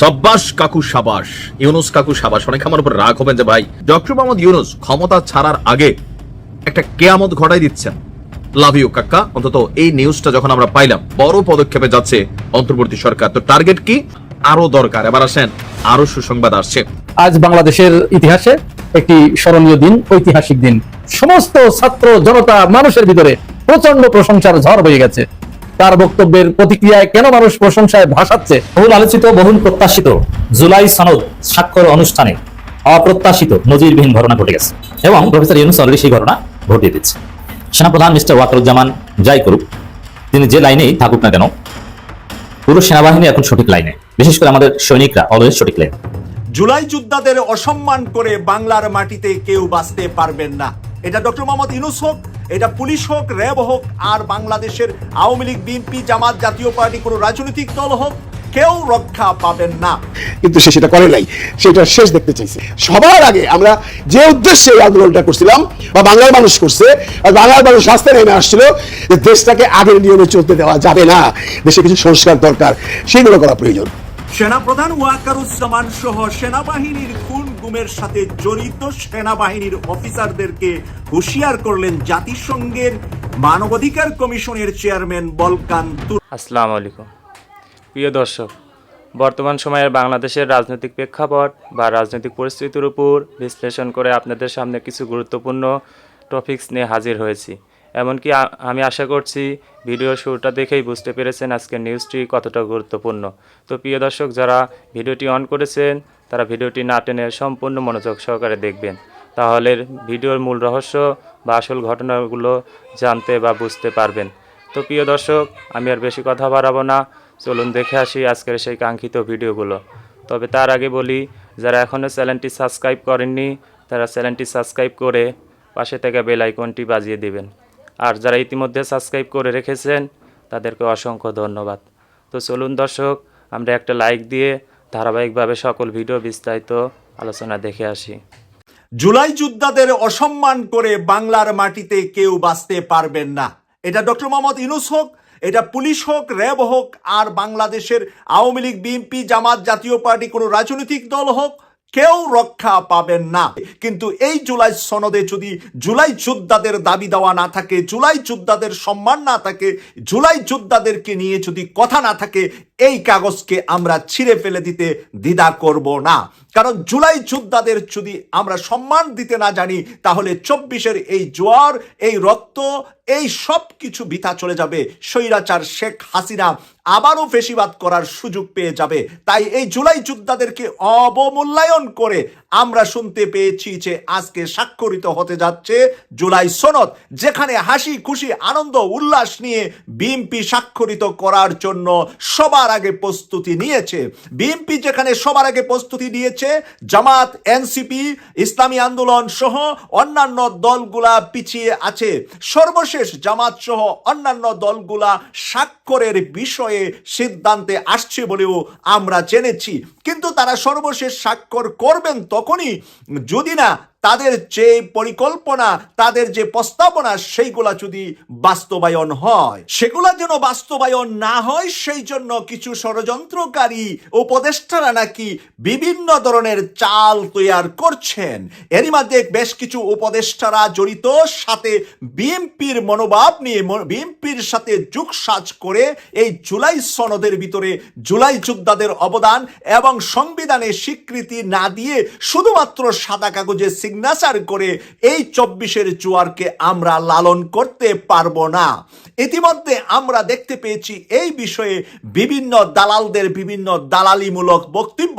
সাব্বাস কাকু সাবাস ইউনুস কাকু সাবাস অনেক আমার উপর রাগ হবেন যে, ভাই, ডক্টর মোহাম্মদ ইউনুস ক্ষমতা ছাড়ার আগে একটা কেয়ামত ঘটাই দিচ্ছেন। লাভ ইউ, কাকা। অন্তত এই নিউজটা যখন আমরা পাইলাম, বড় পদক্ষেপে যাচ্ছে অন্তর্বর্তী সরকার। তো টার্গেট কি? আরও দরকার। এবার আসেন আরও সুসংবাদ আসছে। আজ বাংলাদেশের ইতিহাসে একটি স্মরণীয় দিন, ঐতিহাসিক দিন। সমস্ত ছাত্র, জনতা, মানুষের ভিতরে প্রচণ্ড প্রশংসার ঝড় বয়ে গেছে। তার বক্তব্যের প্রতিক্রিয়ায় কেন মানুষ প্রশংসায় ভাসাচ্ছে? বহুল আলোচিত, বহুল প্রত্যাশিত জুলাই সনদ স্বাক্ষর অনুষ্ঠানে অপ্রত্যাশিত নজিরবিহীন ঘটনা ঘটে গেছে এবং প্রফেসর ইউনুস অলরেডি সেই ঘটনা ঘটিয়ে দিচ্ছে। সেনাপ্রধান মিস্টার ওয়াকারুজ্জামান যাই করুক, তিনি যে লাইনেই থাকুক না কেন, পুরো সেনাবাহিনী এখন সঠিক লাইনে। বিশেষ করে আমাদের সৈনিকরা অলওয়েজ সঠিক লাইনে। জুলাই যোদ্ধাদের অসম্মান করে বাংলার মাটিতে কেউ বাঁচতে পারবেন না। এটা ডক্টর মোহাম্মদ ইউনুস হোক এটা পুলিশ হোক র্যাব হোক আর বাংলাদেশের আওয়ামী লীগ বিএনপি জামাত জাতীয় পার্টি কোনো রাজনৈতিক দল হোক কেউ রক্ষা পাবেন না। কিন্তু সে সেটা করে নাই সেটা শেষ দেখতে চাইছে। সবার আগে আমরা যে উদ্দেশ্যে এই আন্দোলনটা করছিলাম বা বাংলার মানুষ করছে আর বাংলার মানুষ রাস্তায় নেমে আসছিল যে দেশটাকে আগের নিয়মে চলতে দেওয়া যাবে না দেশে কিছু সংস্কার দরকার সেইগুলো করা প্রয়োজন। সেনাপ্রধান ওয়াকারুজ্জামান সহ সেনাবাহিনীর গুমের সাথে জড়িত সেনাবাহিনীর অফিসারদেরকে হুঁশিয়ার করলেন জাতিসংঘের মানবাধিকার কমিশনের চেয়ারম্যান বলকান আসসালামু আলাইকুম। প্রিয় দর্শক, বর্তমান সময়ের বাংলাদেশের রাজনৈতিক প্রেক্ষাপট বা রাজনৈতিক পরিস্থিতির উপর বিশ্লেষণ করে আপনাদের সামনে কিছু গুরুত্বপূর্ণ টপিকস নিয়ে হাজির হয়েছি। এমনকি আমি আশা করছি ভিডিও শুরুটা দেখেই বুঝতে পেরেছেন আজকের নিউজটি কতটা গুরুত্বপূর্ণ। তো প্রিয় দর্শক, যারা ভিডিওটি অন করেছেন তারা ভিডিওটি না টেনে সম্পূর্ণ মনোযোগ সহকারে দেখবেন। তাহলে ভিডিওর মূল রহস্য বা আসল ঘটনাগুলো জানতে বা বুঝতে পারবেন। তো প্রিয় দর্শক, আমি আর বেশি কথা বাড়াবো না। চলুন দেখে আসি আজকের সেই কাঙ্ক্ষিত ভিডিওগুলো। তবে তার আগে বলি, যারা এখনও চ্যানেলটি সাবস্ক্রাইব করেননি, তারা চ্যানেলটি সাবস্ক্রাইব করে পাশে থেকে বেল আইকনটি বাজিয়ে দিবেন। আর যারা ইতিমধ্যে সাবস্ক্রাইব করে রেখেছেন, তাদেরকে অসংখ্য ধন্যবাদ। তো চলুন দর্শক, আমরা একটা লাইক দিয়ে ধারাবাহিকভাবে সকল ভিডিও বিস্তারিত আলোচনা দেখে আসি। জুলাই যোদ্ধাদের অসম্মান করে বাংলার মাটিতে কেউ বাঁচতে পারবেন না। এটা ডক্টর মোহাম্মদ ইনুস হোক, এটা পুলিশ হোক, র্যাব হোক, আর বাংলাদেশের আওয়ামী লীগ, বিএনপি, জামাত জাতীয় পার্টি, কোনো রাজনৈতিক দল হোক কেউ রক্ষা পাবেন না। কিন্তু এই জুলাই সনদে যদি জুলাই যোদ্ধাদের দাবি দেওয়া না থাকে, জুলাই যোদ্ধাদের সম্মান না থাকে, জুলাই যোদ্ধাদেরকে নিয়ে যদি কথা না থাকে, এই কাগজকে আমরা ছিঁড়ে ফেলে দিতে দ্বিধা করব না। কারণ জুলাই যোদ্ধাদের যদি আমরা সম্মান দিতে না জানি, তাহলে চব্বিশের এই জোয়ার, এই রক্ত, এই সব কিছু বৃথা চলে যাবে। স্বৈরাচার শেখ হাসিনা আবারও ফেসিবাদ করার সুযোগ পেয়ে যাবে। তাই এই জুলাই যোদ্ধাদেরকে অবমূল্যায়ন করে আমরা শুনতে পেয়েছি যে আজকে স্বাক্ষরিত হতে যাচ্ছে জুলাই সনদ, যেখানে হাসি, খুশি, আনন্দ, উল্লাস নিয়ে বিএনপি স্বাক্ষরিত করার জন্য সবার আগে প্রস্তুতি নিয়েছে। বিএনপি যেখানে সবার আগে প্রস্তুতি নিয়েছে, জামাত, এনসিপি, ইসলামী আন্দোলন সহ অন্যান্য দলগুলা পিছিয়ে আছে। সর্বশেষ জামাত সহ অন্যান্য দলগুলা স্বাক্ষরের বিষয়ে সিদ্ধান্তে আসছে বলেও আমরা জেনেছি। কিন্তু তারা সর্বশেষ স্বাক্ষর করবেন তখনই যদি না তাদের যে পরিকল্পনা, তাদের যে প্রস্তাবনা, সেইগুলা যদি বাস্তবায়ন হয়, সেগুলা যেন বাস্তবায়ন না হয়, সেই জন্য কিছু ষড়যন্ত্রকারী উপদেষ্টারা নাকি বিভিন্ন ধরনের চাল তৈয়ার করছেন। এরই মধ্যে বেশ কিছু উপদেষ্টারা জড়িত, সাথে বিএনপির মনোভাব নিয়ে বিএনপির সাথে যুগসাজ করে এই জুলাই সনদের ভিতরে জুলাই যোদ্ধাদের অবদান এবং সংবিধানে স্বীকৃতি না দিয়ে শুধুমাত্র সাদা কাগজে সিগনেচার করে এই চব্বিশের জোয়ারকে আমরা লালন করতে পারব না। ইতিমধ্যে আমরা দেখতে পেয়েছি এই বিষয়ে বিভিন্ন দালালদের বিভিন্ন দালালিমূলক বক্তব্য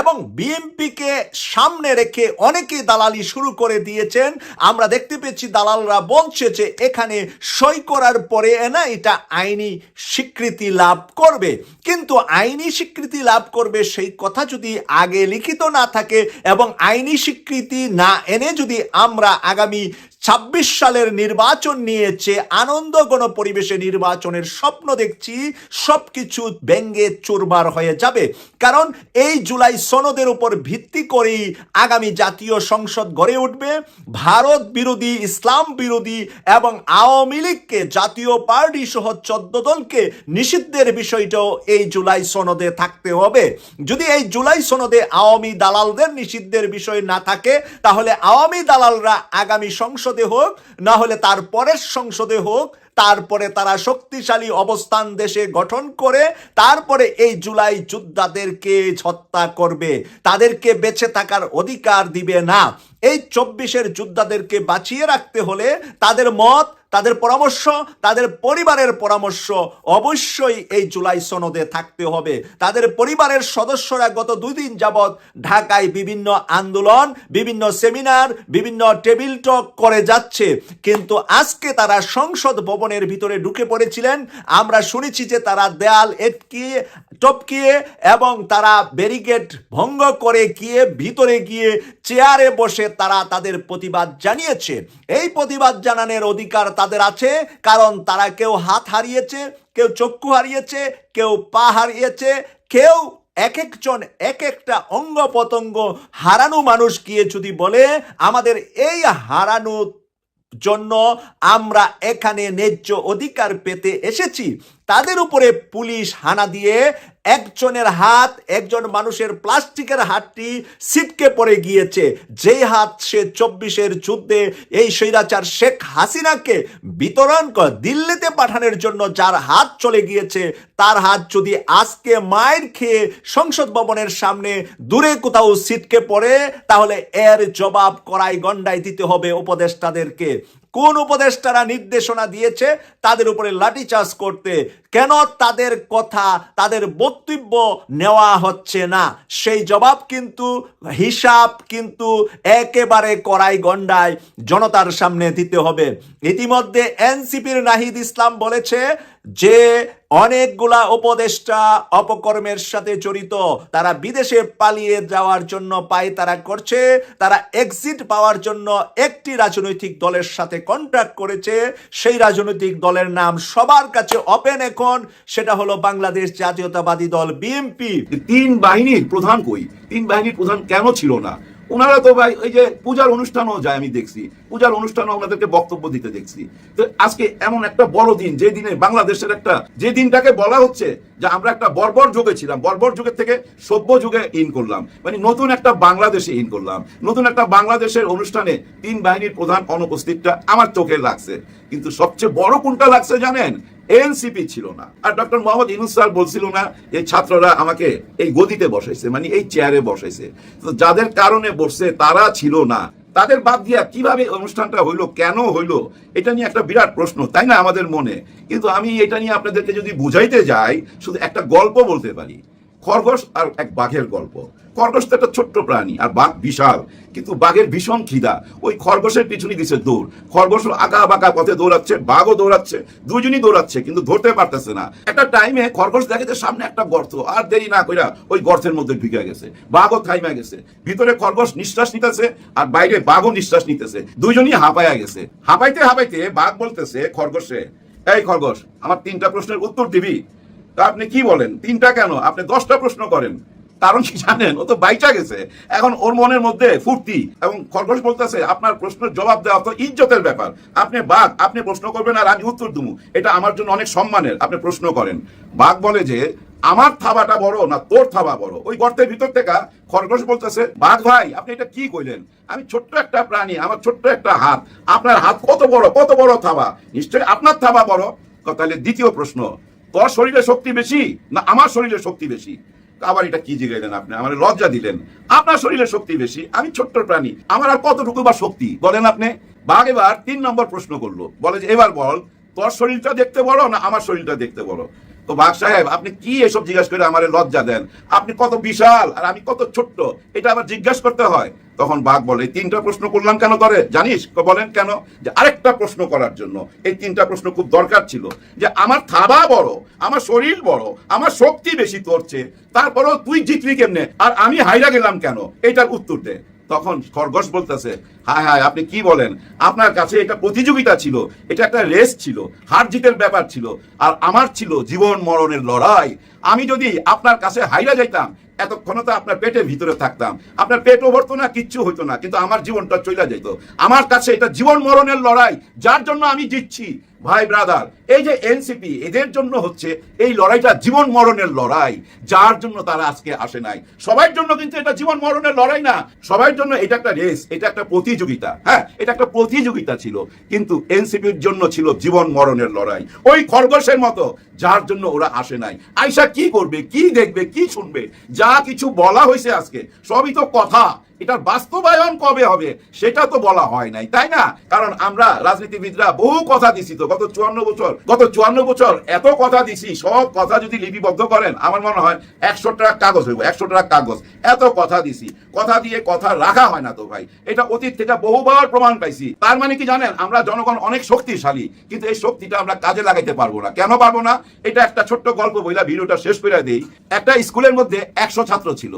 এবং বিএমপিকে সামনে রেখে অনেকে দালালি শুরু করে দিয়েছেন। আমরা দেখতে পেয়েছি দালালরা বলছে যে এখানে সই করার পরে না এটা আইনি স্বীকৃতি লাভ করবে। কিন্তু আইনি স্বীকৃতি লাভ করবে সেই কথা যদি আগে লিখিত না থাকে এবং আইনি স্বীকৃতি না এনে যদি আমরা আগামী ছাব্বিশ সালের নির্বাচন নিয়েছে আনন্দ গণ পরিবেশে নির্বাচনের স্বপ্ন দেখছি, সবকিছু ব্যঙ্গে চুরমার হয়ে যাবে। কারণ এই জুলাই সনদের উপর ভিত্তি করেই আগামী জাতীয় সংসদ গড়ে উঠবে। ভারত বিরোধী, ইসলাম বিরোধী এবং আওয়ামী লীগকে জাতীয় পার্টি সহ চোদ্দ দলকে নিষিদ্ধের বিষয়টাও এই জুলাই সনদে থাকতে হবে। যদি এই জুলাই সনদে আওয়ামী দালালদের নিষিদ্ধের বিষয় না থাকে, তাহলে আওয়ামী দালালরা আগামী সংসদে হোক, না হলে তার পরের সংসদে হোক, তারপরে তারা শক্তিশালী অবস্থান দেশে গঠন করে, তারপরে এই জুলাই যোদ্ধাদেরকে হত্যা করবে। তাদেরকে বেঁচে থাকার অধিকার দিবে না। এই চব্বিশের যোদ্ধাদেরকে বাঁচিয়ে রাখতে হলে তাদের মত তাদের পরামর্শ, তাদের পরিবারের পরামর্শ অবশ্যই এই জুলাই সনদে থাকতে হবে। তাদের পরিবারের সদস্যরা গত দুই দিন যাবৎ ঢাকায় বিভিন্ন আন্দোলন, বিভিন্ন সেমিনার, বিভিন্ন টেবিল টক করে যাচ্ছে। কিন্তু আজকে তারা সংসদ ভবনের ভিতরে ঢুকে পড়েছিলেন। আমরা শুনেছি যে তারা দেয়াল এটকিয়ে, টপকিয়ে এবং তারা ব্যারিকেড ভঙ্গ করে গিয়ে ভিতরে গিয়ে চেয়ারে বসে তারা তাদের প্রতিবাদ জানিয়েছে। এই প্রতিবাদ জানানোর অধিকার তাদের আছে, কারণ তারা কেউ হাত হারিয়েছে, কেউ চক্ষু হারিয়েছে, কেউ পা হারিয়েছে, কেউ এক একজন এক একটা অঙ্গ পতঙ্গ হারানো মানুষ গিয়ে যদি বলে, আমাদের এই হারানো জন্য আমরা এখানে ন্যায্য অধিকার পেতে এসেছি। তাদের উপরে পুলিশ হানা দিয়ে একজনের হাত, একজন মানুষের প্লাস্টিকের হাতটি ছিটকে পড়ে গিয়েছে। যেই হাত সে চব্বিশের যুদ্ধে এই স্বৈরাচার শেখ হাসিনাকে বিতরণ কর দিল্লিতে পাঠানোর জন্য যার হাত চলে গিয়েছে, তার হাত যদি আজকে মায়ের খেয়ে সংসদ ভবনের সামনে দূরে কোথাও ছিটকে পড়ে, তাহলে এর জবাব করাই গন্ডায় দিতে হবে উপদেষ্টাদেরকে। কোন উপদেষ্টারা নির্দেশনা দিয়েছে তাদের উপরে লাঠিচার্জ করতে। কেন তাদের কথা, তাদের বক্তব্য নেওয়া হচ্ছে না? সেই জবাব কিন্তু, হিসাব কিন্তু একেবারে করাই গণ্ডায় জনতার সামনে দিতে হবে। ইতিমধ্যে এনসিপির নাহিদ ইসলাম বলেছে যে অনেকগুলা উপদেষ্টা অপকর্মের সাথে জড়িত। তারা বিদেশে পালিয়ে যাওয়ার জন্য পায় তারা করছে। তারা এক্সিট পাওয়ার জন্য একটি রাজনৈতিক দলের সাথে কন্ট্রাক্ট করেছে। সেই রাজনৈতিক দলের নাম সবার কাছে ওপেন এখন। সেটা হলো বাংলাদেশ জাতীয়তাবাদী দল, বিএনপি। তিন বাহিনীর প্রধান কই? তিন বাহিনীর প্রধান কেন ছিল না? ওনারা তো ভাই, ওই যে পূজার অনুষ্ঠানও যায়, আমি দেখছি। পূজার অনুষ্ঠানও ওনাদেরকে বক্তব্য দিতে দেখছি। তো আজকে এমন একটা বড় দিন, যে দিনে বাংলাদেশের একটা, যে দিনটাকে বলা হচ্ছে যে আমরা একটা বর্বর যুগে ছিলাম, বর্বর যুগের থেকে সভ্য যুগে ইন করলাম। মানে নতুন একটা বাংলাদেশে ইন করলাম। নতুন একটা বাংলাদেশের অনুষ্ঠানে তিন বাহিনীর প্রধান অনুপস্থিতটা আমার চোখে লাগছে। কিন্তু সবচেয়ে বড় কোনটা লাগছে জানেন? এনসিপি ছিল না। আর ডক্টর মোহাম্মদ ইনুস স্যার বলছিল না এই ছাত্ররা আমাকে এই গদিতে বসাইছে মানে এই চেয়ারে বসাইছে। তো যাদের কারণে বসছে, তারা ছিল না। তাদের বাদ দিয়া কীভাবে অনুষ্ঠানটা হইল, কেন হইল, এটা নিয়ে একটা বিরাট প্রশ্ন, তাই না আমাদের মনে? কিন্তু আমি এটা নিয়ে আপনাদেরকে যদি বুঝাইতে যাই, শুধু একটা গল্প বলতে পারি। খরগোশ আর এক বাঘের গল্প। খরগোশ তো একটা ছোট্ট প্রাণী আর বাঘ বিশাল, কিন্তু বাঘের ভীষণ খিদা। ওই খরগোশের পিছনে দিছে দৌড়। খরগোশ আঁকা বাঁকা পথে দৌড়াচ্ছে, বাঘও দৌড়াচ্ছে, দুজনই দৌড়াচ্ছে, কিন্তু ধরতে পারতেছে না। একটা টাইমে খরগোশ দেখে যে সামনে একটা গর্ত, আর দেরি না কইরা ওই গর্তের মধ্যে ঢুকে গেছে। বাঘও থাইমা গেছে। ভিতরে খরগোশ নিঃশ্বাস নিতেছে আর বাইরে বাঘও নিঃশ্বাস নিতেছে। দুইজনই হাঁপায়া গেছে। হাঁপাইতে হাঁপাইতে বাঘ বলতেছে, খরগোশে এই খরগোশ, আমার তিনটা প্রশ্নের উত্তর দিবি? তা আপনি কি বলেন? তিনটা কেন? আপনি দশটা প্রশ্ন করেন। কারণ কি জানেন? ও তো বাইচা গেছে। এখন ওর মনের মধ্যে ফুর্তি এবং খরগোশ বলতেছে, আপনার প্রশ্নের জবাব দেওয়া তো ইজ্জতের ব্যাপার। আপনি বাঘ, আপনি প্রশ্ন করবেন আর আমি উত্তর দেবো। এটা আমার জন্য অনেক সম্মানের, আপনি প্রশ্ন করেন। বাঘ বলে যে, আমার থাবাটা বড় না তোর থাবা বড়? ওই গর্তের ভিতর থেকে খরগোশ বলতেছে, বাঘ ভাই, আপনি এটা কি কইলেন? আমি ছোট্ট একটা প্রাণী, আমার ছোট্ট একটা হাত। আপনার হাত কত বড় কত বড় থাবা? নিশ্চয়ই আপনার থাবা বড়? তাহলে দ্বিতীয় প্রশ্ন। তোর শরীরে শক্তি বেশি না আমার শরীরে শক্তি বেশি? আবার এটা কি জিগাইলেন আপনি? আমার লজ্জা দিলেন। আপনার শরীরে শক্তি বেশি, আমি ছোট্ট প্রাণী। আমার আর কতটুকু বা শক্তি? বলেন আপনি। বাঘ এবার তিন নম্বর প্রশ্ন করল। বলে যে, এবার বল, তোর শরীরটা দেখতে বড় না আমার শরীরটা দেখতে বড়? তো বাঘ সাহেব, আপনি কি এসব জিজ্ঞাসা করে আমার লজ্জা দেন? আপনি কত বিশাল আর আমি কত ছোট্ট? এটা আবার জিজ্ঞাসা করতে হয়। তখন বাঘ বলে, "এই তিনটা প্রশ্ন করলাম কেন করে জানিস? বলেন, কেন? যে আরেকটা প্রশ্ন করার জন্য। এই তিনটা প্রশ্ন খুব দরকার ছিল। যে আমার থাবা বড়, আমার শরীর বড়, আমার শক্তি বেশি করছে তারপরেও তুই জিতবি কেমনে? আর আমি হাইরা গেলাম কেন? এটার উত্তর দে। তখন খরগোশ বলতেছে, হায় হায়, আপনি কি বলেন? আপনার কাছে এটা প্রতিযোগিতা ছিল, এটা একটা রেস ছিল হার জিতের ব্যাপার ছিল, আর আমার ছিল জীবন মরণের লড়াই। আমি যদি আপনার কাছে হাইরা যাইতাম এতক্ষণ তো আপনার পেটের ভিতরে থাকতাম। আপনার পেটও ভরতো না, কিচ্ছু হইতো না, কিন্তু আমার জীবনটা চলে যেত আমার কাছে এটা জীবন মরণের লড়াই, যার জন্য আমি জিতছি। ভাই ব্রাদার এই যে এনসিপি এদের জন্য হচ্ছে এই লড়াইটা জীবন মরণের লড়াই। যার জন্য তারা আজকে আসে নাই। সবার জন্য কিন্তু এটা জীবন মরণের লড়াই না। সবার জন্য এটা একটা রেস এটা একটা প্রতিযোগিতা। হ্যাঁ এটা একটা প্রতিযোগিতা ছিল, কিন্তু এনসিপির জন্য ছিল জীবন মরণের লড়াই। ওই খরগোশের মতো, যার জন্য ওরা আসে নাই। আইসা কি করবে, কি দেখবে, কি শুনবে? যা কিছু বলা হয়েছে আজকে সবই তো কথা। এটার বাস্তবায়ন কবে হবে সেটা তো বলা হয় নাই, তাই না? কারণ আমরা রাজনীতিবিদরা বহু কথা দিছি তো, গত চুয়ান্ন বছর, গত চুয়ান্ন বছর এত কথা দিছি, সব কথা যদি লিপিবদ্ধ করেন, আমার মনে হয় একশো টাকা কাগজ হইব, একশো টাকা কাগজ, এত কথা দিছি। কথা দিয়ে কথা রাখা হয় না তো ভাই, এটা অতীত থেকে বহুবার প্রমাণ পাইছি। তার মানে কি জানেন, আমরা জনগণ অনেক শক্তিশালী, কিন্তু এই শক্তিটা আমরা কাজে লাগাইতে পারব না। কেন পারব না? এটা একটা ছোট্ট গল্প বইলা ভিডিওটা শেষ করে দেই। একটা স্কুলের মধ্যে একশো ছাত্র ছিল,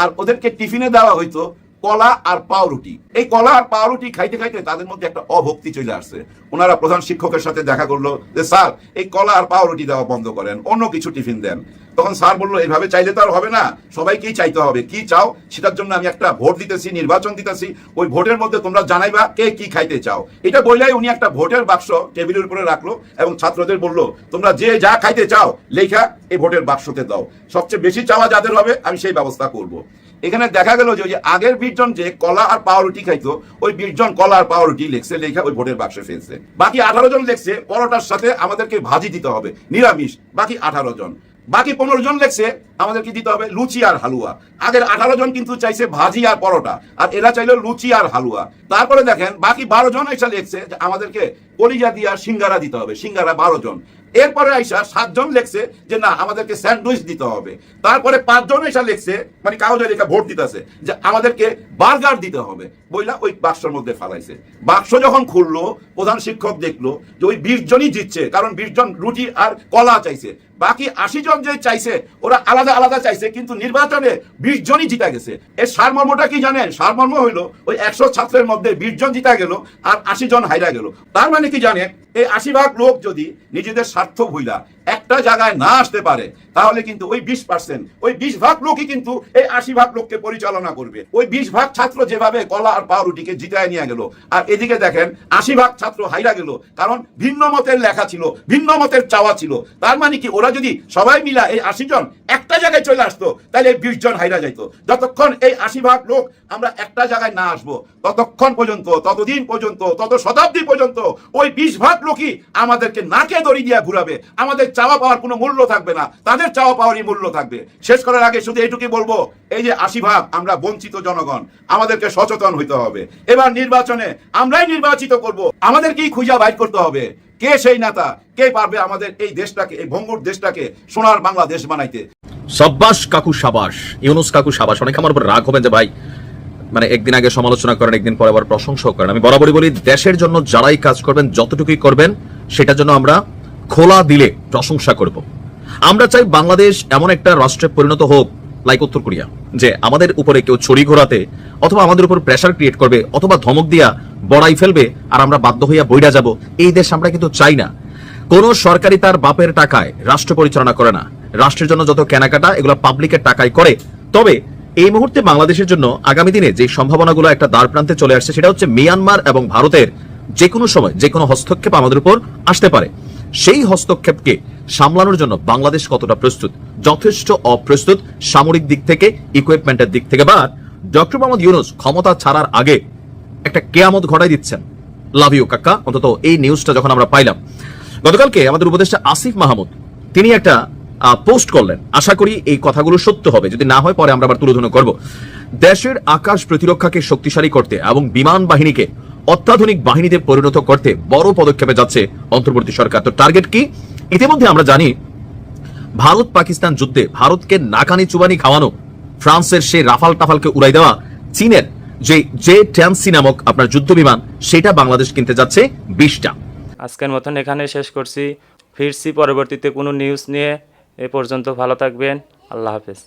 আর ওদেরকে টিফিনে দেওয়া হইতো কলা আর পাউরুটি। এই কলা আর পাউরুটি খাইতে খাইতে তাদের মধ্যে একটা অভক্তি চলে আসছে। ওনারা প্রধান শিক্ষকের সাথে দেখা করল যে, স্যার, এই কলা আর পাউরুটি দেওয়া বন্ধ করেন, অন্য কিছু টিফিন দেন। তখন স্যার বলল এইভাবে চাইলে তো আর হবে না, সবাইকেই চাইতে হবে। কি চাও? সেটার জন্য আমি একটা ভোট দিতেছি, নির্বাচন দিতেছি। ওই ভোটের মধ্যে তোমরা জানাইবা কে কি খাইতে চাও। এটা বললেই উনি একটা ভোটের বাক্স টেবিলের উপরে রাখল এবং ছাত্রদের বলল, তোমরা যে যা খাইতে চাও, লেখা এই ভোটের বাক্সতে দাও। সবচেয়ে বেশি চাওয়া যাদের হবে, আমি সেই ব্যবস্থা করব। এখানে দেখা গেল যে আগের বিশজন যে কলা আর পাউরুটি খাইতো, ওই বিশজন কলা আর পাউরুটি লেখছে, লেখা ওই ভোটের বাক্সে ফেলছে। বাকি আঠারো জন লেখছে, পরোটার সাথে আমাদেরকে ভাজি দিতে হবে, নিরামিষ। বাকি আঠারো জন। বাকি পনেরো জন লেখছে, আমাদেরকে দিতে হবে লুচি আর হালুয়া। আগের আঠারো জন কিন্তু চাইছে ভাজি আর পরোটা, আর এরা চাইলো লুচি আর হালুয়া। তারপরে দেখেন, বাকি বারো জন এসে লেখছে যে আমাদেরকে কলিজা দিয়া সিঙ্গারা দিতে হবে, সিঙ্গারা বারো জন। এরপরে আইসা সাতজন লেখছে যে না, আমাদেরকে স্যান্ডউইচ দিতে হবে। তারপরে পাঁচজন এসা লেখছে মানে কাগজে লেখা ভোট দিতেছে, যে আমাদেরকে বার্গার দিতে হবে। বইলা ওই বাক্সর মধ্যে ফালাইছে। বাক্স যখন খুললো, প্রধান শিক্ষক দেখল যে ওই বিশ জনই জিতছে, কারণ বিশ জন রুটি আর কলা চাইছে। বাকি আশি জন যে চাইছে, ওরা আলাদা আলাদা চাইছে, কিন্তু নির্বাচনে বিশ জনই জিতা গেছে। এর সারমর্মটা কি জানেন? সারমর্ম হইল ওই একশো ছাত্রের মধ্যে বিশ জন জিতা গেল আর আশি জন হাইরা গেল। তার মানে কি জানেন? এই আশি ভাগ লোক যদি নিজেদের স্বার্থ ভুইলা একটা জায়গায় না আসতে পারে, তাহলে কিন্তু ওই বিশ পার্সেন্ট ওই বিশ ভাগ লোকই কিন্তু এই আশি ভাগ লোককে পরিচালনা করবে। ওই বিশ ভাগ ছাত্র যেভাবে কলা আর পাউরুটিকে জিতায় নিয়ে গেল, আর এদিকে দেখেন আশি ভাগ ছাত্র হাইরা গেল, কারণ ভিন্ন মতের লেখা ছিল, ভিন্ন মতের চাওয়া ছিল। তার মানে কি, ওরা যদি সবাই মিলা এই আশি জন একটা জায়গায় চলে আসতো, তাহলে এই বিশ জন হাইরা যাইতো। যতক্ষণ এই আশি ভাগ লোক আমরা একটা জায়গায় না আসব, ততক্ষণ পর্যন্ত, ততদিন পর্যন্ত, তত শতাব্দী পর্যন্ত ওই বিশ ভাগ লোকই আমাদেরকে নাকে দড়ি দিয়া ঘুরাবে, আমাদের চাওয়া পাওয়ার কোনো মূল্য থাকবে না। তাদের চাওয়া পাওয়ারই মূল্য থাকবে। শেষ করার আগে শুধু এইটুকুই বলব, এই যে আশি ভাগ আমরা বঞ্চিত জনগণ, আমাদেরকে সচেতন হইতে হবে। এবার নির্বাচনে আমরাই নির্বাচিত করব। আমাদেরকেই খুঁজা বাইর করতে হবে। কে সেই নেতা, কে পারবে আমাদের এই দেশটাকে, এই ভঙ্গুর দেশটাকে, সোনার বাংলাদেশ বানাইতে? সাব্বাস কাকু সাবাস, ইউনুস কাকু সাবাস, অনেক আমার উপর রাগ হবেন যে ভাই মানে একদিন আগে সমালোচনা করেন, একদিন পরে আবার প্রশংসাও করেন। আমি বরাবরই বলি, দেশের জন্য যারাই কাজ করবেন, যতটুকুই করবেন, সেটার জন্য আমরা খোলা দিলে প্রশংসা করব। আমরা চাই বাংলাদেশ এমন একটা রাষ্ট্রে পরিণত হোক লাইক উত্তর কোরিয়া, যে আমাদের উপরে কেউ ছড়ি ঘোরাতে অথবা আমাদের উপর প্রেশার ক্রিয়েট করবে অথবা ধমক দিয়া বড়াই ফেলবে আর আমরা বাধ্য হইয়া বইরা যাব। এই দেশ আমরা কিন্তু চাই না। কোন সরকারি তার বাপের টাকায় রাষ্ট্র পরিচালনা করে না। রাষ্ট্রের জন্য যত কেনাকাটা এগুলো পাবলিকের টাকায় করে। তবে এই মুহূর্তে বাংলাদেশের জন্য আগামী দিনে যে সম্ভাবনাগুলো একটা দ্বার প্রান্তে চলে আসছে সেটা হচ্ছে মিয়ানমার এবং ভারতের যে কোনো সময় যে কোনো হস্তক্ষেপ আমাদের উপর আসতে পারে। সেই হস্তক্ষেপকে সামলানোর জন্য বাংলাদেশ কতটা প্রস্তুত? যথেষ্ট অপ্রস্তুত সামরিক দিক থেকে ইকুইপমেন্টের দিক থেকে, বা ডক্টর মোহাম্মদ ইউনুস ক্ষমতা ছাড়ার আগে একটা কেয়ামত ঘটাই দিচ্ছেন। লাভ ইউ, কাকা। অন্তত এই নিউজটা যখন আমরা পাইলাম। গতকালকে আমাদের উপদেষ্টা আসিফ মাহমুদ, তিনি একটা পোস্ট করলেন। আশা করি এই কথাগুলো সত্য হবে। যদি না হয়, পরে আমরা আবার তুলে করব দেশের আকাশ প্রতিরক্ষাকে শক্তিশালী করতে এবং বিমান বাহিনীকে অত্যাধুনিক বাহিনীতে পরিণত করতে বড় পদক্ষেপে যাচ্ছে অন্তর্বর্তী সরকার। তো টার্গেট কি? ইতিমধ্যে আমরা জানি, ভারত পাকিস্তান যুদ্ধে ভারতকে নাকানি চুবানি খাওয়ানো, ফ্রান্সের সেই রাফাল টাফালকে উড়াই দেওয়া, চীনের যে জে ট্যান্সি নামক আপনার যুদ্ধ বিমান, সেটা বাংলাদেশ কিনতে যাচ্ছে বিশটা। আজকের মতন এখানে শেষ করছি। ফিরছি পরবর্তীতে কোনো নিউজ নিয়ে। এ পর্যন্ত ভালো থাকবেন। আল্লাহ হাফেজ।